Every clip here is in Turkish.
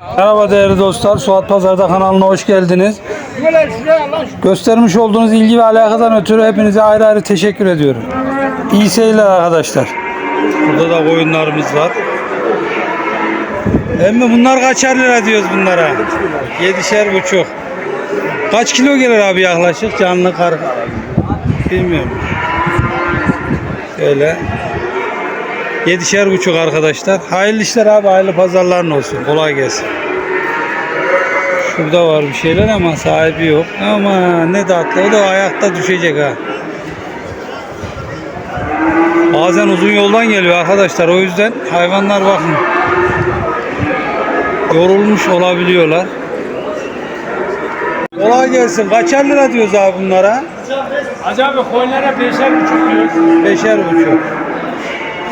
Merhaba değerli dostlar. Suat Pazar'da kanalına hoş geldiniz. Göstermiş olduğunuz ilgi ve alakadan ötürü hepinize ayrı ayrı teşekkür ediyorum. İyi seyirler arkadaşlar. Burada da koyunlarımız var. Emmi bunlar kaçar lira diyoruz bunlara? Yedişer buçuk. Kaç kilo gelir abi yaklaşık canlı kar? Bilmiyorum. Öyle. Yedişer buçuk arkadaşlar. Hayırlı işler abi, hayırlı pazarların olsun. Kolay gelsin. Şurada var bir şeyler ama sahibi yok. Ama ne tatlı. O da ayakta düşecek ha. Bazen uzun yoldan geliyor arkadaşlar. O yüzden hayvanlar bakın. Yorulmuş olabiliyorlar. Kolay gelsin. Kaçar lira diyoruz abi bunlara? Acaba koyunlara beşer buçuk diyoruz. Beşer buçuk.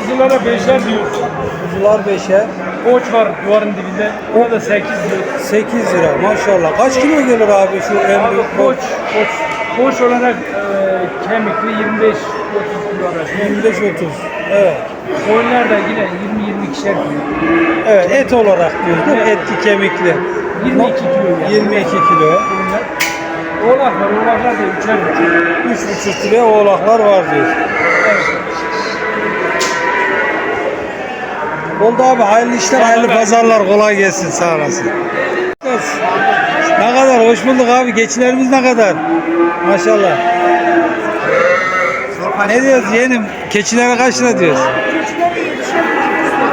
Kuzulara beşer diyoruz. Kuzular beşer. Koç var duvarın dibinde. Ona da sekiz diyoruz. 8 lira maşallah. Kaç kilo gelir abi şu en Abi büyük koç, koç, koç olarak e, kemikli 25 30 kilo arası. 25-30. Evet. Koyunlar da yine 20 22 kilo. Evet et olarak diyoruz değil mi? Etli kemikli. 22 kilo yani. 22 kilo. Koyunlar. Oğlak var, oğlaklar da üçer buçuk. 3,5 kilo oğlaklar var diyoruz. Oldu abi hayırlı işler, hayırlı pazarlar kolay gelsin sağ olasın. Ne kadar hoş bulduk abi. Geçilerimiz ne kadar? Maşallah. Ne diyoruz yeğenim? Keçilere kaç lira diyoruz?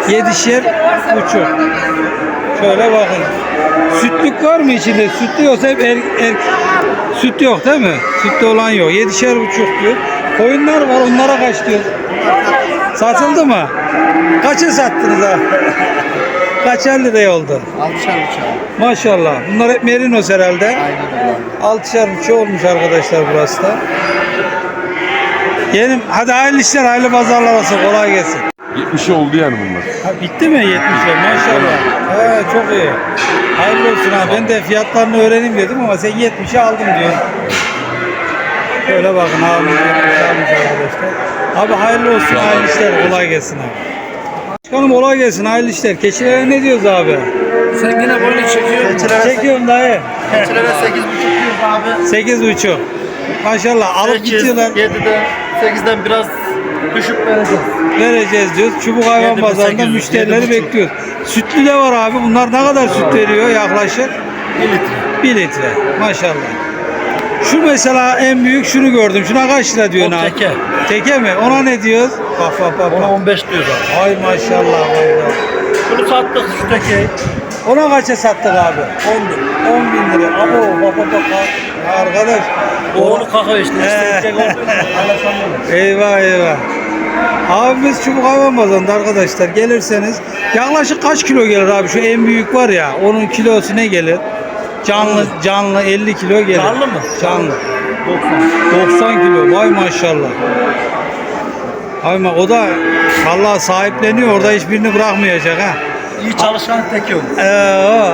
Yedişer buçuk. Şöyle bakın. Sütlük var mı içinde? Sütlü yoksa hep er, er, süt yok değil mi? Sütlü olan yok. Yedişer buçuk diyor. Koyunlar var onlara kaç diyor? Satıldı mı? Kaça sattınız abi? Kaçar liraya oldu? Altışar bıçağı. Maşallah. Bunlar hep merinos herhalde. Aynen öyle. Altışar buçuk olmuş arkadaşlar burası da. Yeğenim hadi hayırlı işler, hayırlı pazarlar olsun. Kolay gelsin. 70 oldu yani bunlar. Ha, bitti mi 70'e maşallah. He, çok iyi. Hayırlı olsun ha. Ben de fiyatlarını öğreneyim dedim ama sen 70'e aldın diyor. Şöyle bakın abimiz 70'e almış arkadaşlar. Abi hayırlı olsun, hayırlı işler. Kolay gelsin abi. Başkanım kolay gelsin, hayırlı işler. Keçilere ne diyoruz abi? Sen yine böyle çekiyorsun. Keçilere, Çekiyorum dayı. keçilere 8 buçuk diyoruz abi. Sekiz buçuk. Maşallah alıp 8, gidiyorlar. 7'den 8'den biraz düşük vereceğiz. Vereceğiz diyoruz. Çubuk hayvan Yedi bin pazarında sekiz yüz, müşterileri yedi buçuk. bekliyoruz. Sütlü de var abi. Bunlar ne kadar süt veriyor yaklaşık? 1 litre. 1 litre. Maşallah. Şu mesela en büyük şunu gördüm. Şuna kaç lira diyorsun O abi? teke. Teke mi? Ona ne diyoruz? Bak bak bak. Ona bak. 15 diyoruz abi. Ay maşallah vallahi. Şunu sattık şu tekeyi. Ona kaça sattık abi? 10 bin. 10 bin lira. Abo bak bak bak. bak. Arkadaş. Oğlu kakao işte. İsteyecek olmuyor. Eyvah eyvah. Abimiz çubuk hayvan pazarında arkadaşlar gelirseniz yaklaşık kaç kilo gelir abi şu en büyük var ya onun kilosu ne gelir? Canlı canlı 50 kilo gelir. Canlı mı? Canlı. 90. 90 kilo vay maşallah. Abi o da vallahi sahipleniyor orada hiçbirini bırakmayacak ha. İyi çalışan teke olur. Ee, o.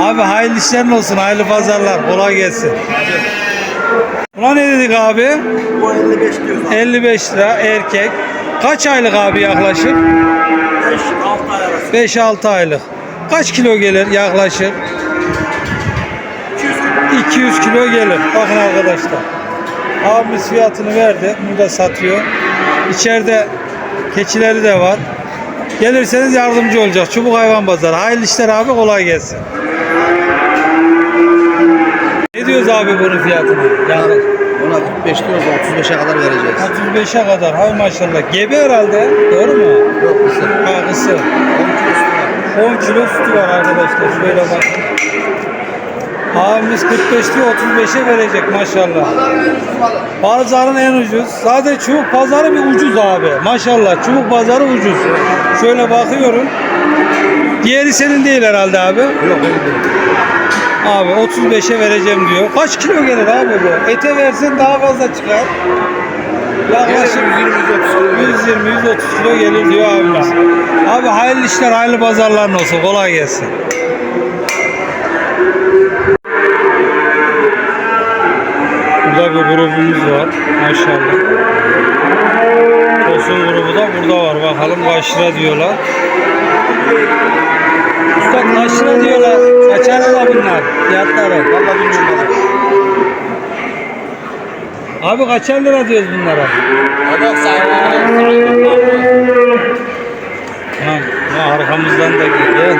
abi hayırlı işlerin olsun hayırlı pazarlar kolay gelsin. Buna ne dedik abi? Bu 55 diyoruz abi. 55 lira erkek. Kaç aylık abi yaklaşık? 5 6 ay arası. 5-6 aylık. Kaç kilo gelir yaklaşık? 200 kilo gelir. Bakın arkadaşlar. Abimiz fiyatını verdi. Bunu da satıyor. İçeride keçileri de var. Gelirseniz yardımcı olacak. Çubuk hayvan pazarı. Hayırlı işler abi kolay gelsin. Ne diyoruz abi bunun fiyatına? Yani Ona 45 diyoruz 35'e kadar vereceğiz. 35'e kadar. Hay maşallah. Gebe herhalde. Doğru mu? Yok mısın? Ha, kısır. 10 kilo sütü var arkadaşlar. Şöyle bak. Abimiz 45 diyor 35'e verecek maşallah. Pazarın en ucuz. Zaten çubuk pazarı bir ucuz abi. Maşallah çubuk pazarı ucuz. Şöyle bakıyorum. Diğeri senin değil herhalde abi. Yok. Abi 35'e vereceğim diyor. Kaç kilo gelir abi bu? Ete versen daha fazla çıkar. Yaklaşık 120-130 kilo gelir diyor abimiz. Abi hayırlı işler, hayırlı pazarların olsun. Kolay gelsin. Burada bir grubumuz var. Maşallah. Tosun grubu da burada var. Bakalım kaç diyorlar. Usta kaç diyorlar? Kaçar lira bunlar? Fiyatları. Valla bilmiyorum Abi kaçar lira diyoruz bunlara? Adam Tamam. Ha, arkamızdan da gel.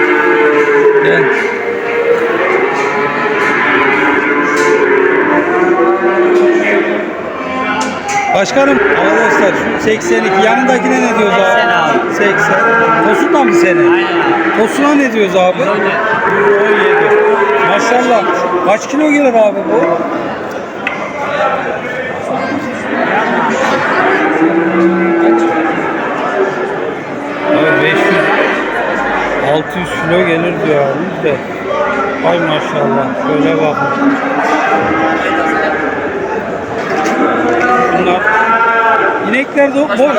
Gel. Başkanım arkadaşlar şu 82 yanındakine ne diyoruz abi? 80 Tosun da mı senin? Aynen abi. Tosun'a ne diyoruz abi? 17. 17. Maşallah. Kaç kilo gelir abi bu? Abi 500 600 kilo gelir diyor abi de. Ay maşallah. Şöyle bakın. Bunlar inekler de boş.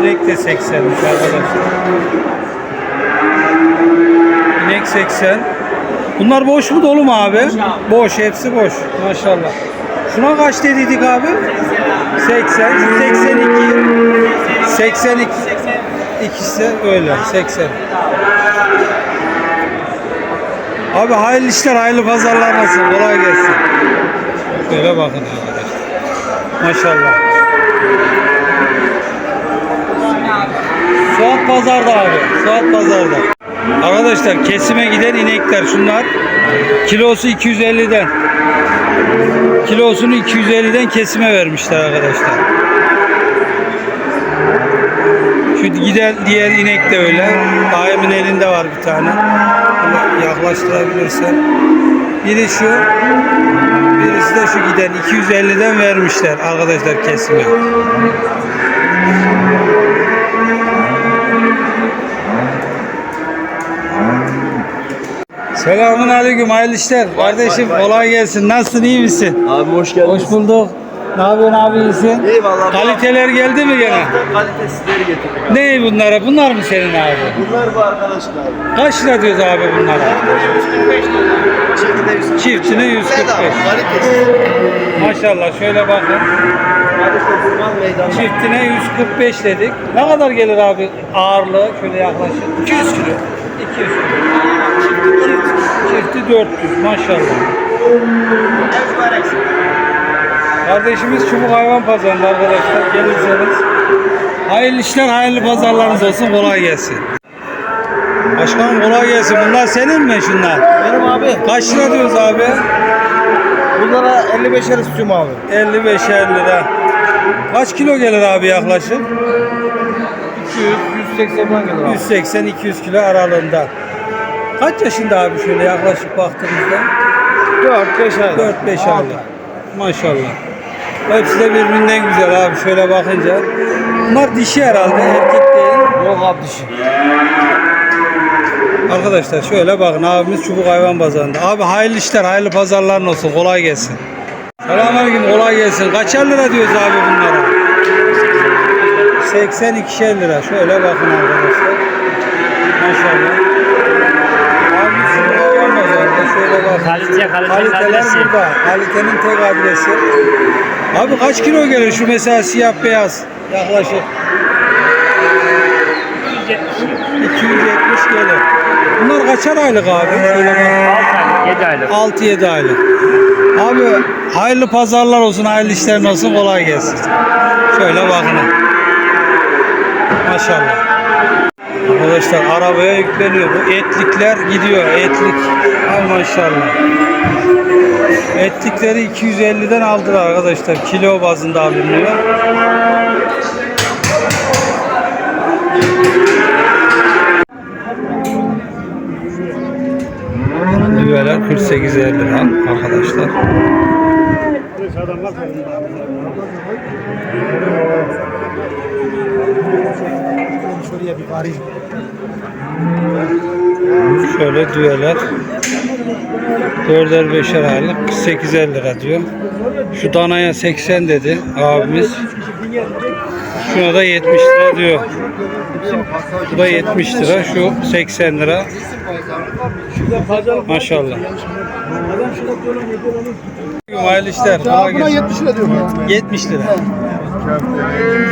İnek de 80'miş arkadaşlar. İnek 80. Bunlar boş mu dolu mu abi? Boş, hepsi boş. Maşallah. Şuna kaç dediydik abi? 80, 82, 82. İkisi öyle, 80. Abi hayırlı işler, hayırlı pazarlar nasıl? Kolay gelsin. Şöyle bakın arkadaşlar. Maşallah. Suat Pazar'da abi. Suat Pazar'da. Arkadaşlar kesime giden inekler şunlar. Kilosu 250'den. Kilosunu 250'den kesime vermişler arkadaşlar. Şu giden diğer inek de öyle. Daimin elinde var bir tane. Yaklaştırabilirsen. Biri şu. Birisi de şu giden 250'den vermişler arkadaşlar kesime. Selamun aleyküm hayırlı işler. Kardeşim kolay gelsin. Nasılsın iyi misin? Abi hoş geldin. Hoş bulduk. Ne yapıyorsun abi iyisin? Eyvallah. Kaliteler geldi mi gene? Kalitesizleri getirdik. Ne bunlara? Bunlar mı senin abi? Bunlar bu arkadaşlar abi. Kaç lira diyoruz abi bunlara? 145 dolar. Çiftinde 145. Çiftine 145. Kalitesiz. Maşallah şöyle bakın. Çiftine 145 dedik. Ne kadar gelir abi ağırlığı? Şöyle yaklaşık. 200 kilo. 200 kilo. Çifti 400 maşallah. Kardeşimiz Çubuk Hayvan Pazarı'nda arkadaşlar gelirseniz. Hayırlı işler, hayırlı pazarlarınız olsun. Kolay gelsin. Başkanım kolay gelsin. Bunlar senin mi şunlar? Benim abi. Kaç lira diyoruz abi? Bunlara 55'er istiyorum abi. 55 lira. Kaç kilo gelir abi yaklaşık? 200, 180 falan gelir abi. 180-200 kilo aralığında. Kaç yaşında abi şöyle yaklaşık baktığımızda? 4-5 ay. 4-5 aylık. Maşallah. Hepsi de birbirinden güzel abi şöyle bakınca. Bunlar dişi herhalde erkek değil. Yok abi dişi. Arkadaşlar şöyle bakın abimiz Çubuk Hayvan Pazarı'nda. Abi hayırlı işler, hayırlı pazarların olsun. Kolay gelsin. Selamünaleyküm, kolay gelsin. Kaçar lira diyoruz abi bunlara? 82 lira. Şöyle bakın arkadaşlar. Maşallah. Kalite, kalitenin Kaliteler adresi. burada. Kalitenin tek adresi. Abi kaç kilo gelir şu mesela siyah beyaz? Yaklaşık 270 gelir. Bunlar kaçar aylık abi? Şöyle bak. 7 aylık. 6-7 aylık. Abi hayırlı pazarlar olsun, hayırlı işlerin olsun, kolay gelsin. Şöyle bakın. Maşallah. Arkadaşlar arabaya yükleniyor. Bu etlikler gidiyor. Etlik. Ay maşallah. Etlikleri 250'den aldılar arkadaşlar. Kilo bazında alınıyor. Düveler 48 lira arkadaşlar. Şöyle düveler. Dörder beşer aylık 8'er lira diyor. Şu danaya 80 dedi abimiz. Şuna da 70 lira diyor. Bu da 70 lira. Şu 80 lira. Maşallah. Hayırlı işler. Gelsin. 70 lira diyorum ya. 70 lira.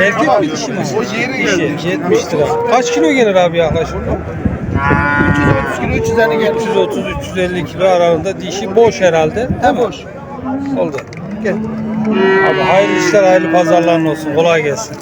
Erkek mi dişi mi? Dişi 70 lira. Kaç kilo gelir abi yaklaşık? 330 kilo 350 gelmiş. 330-350 kilo aralığında dişi boş herhalde. Değil mi? Boş. Oldu. Gel. Abi hayırlı işler, hayırlı pazarların olsun. Kolay gelsin.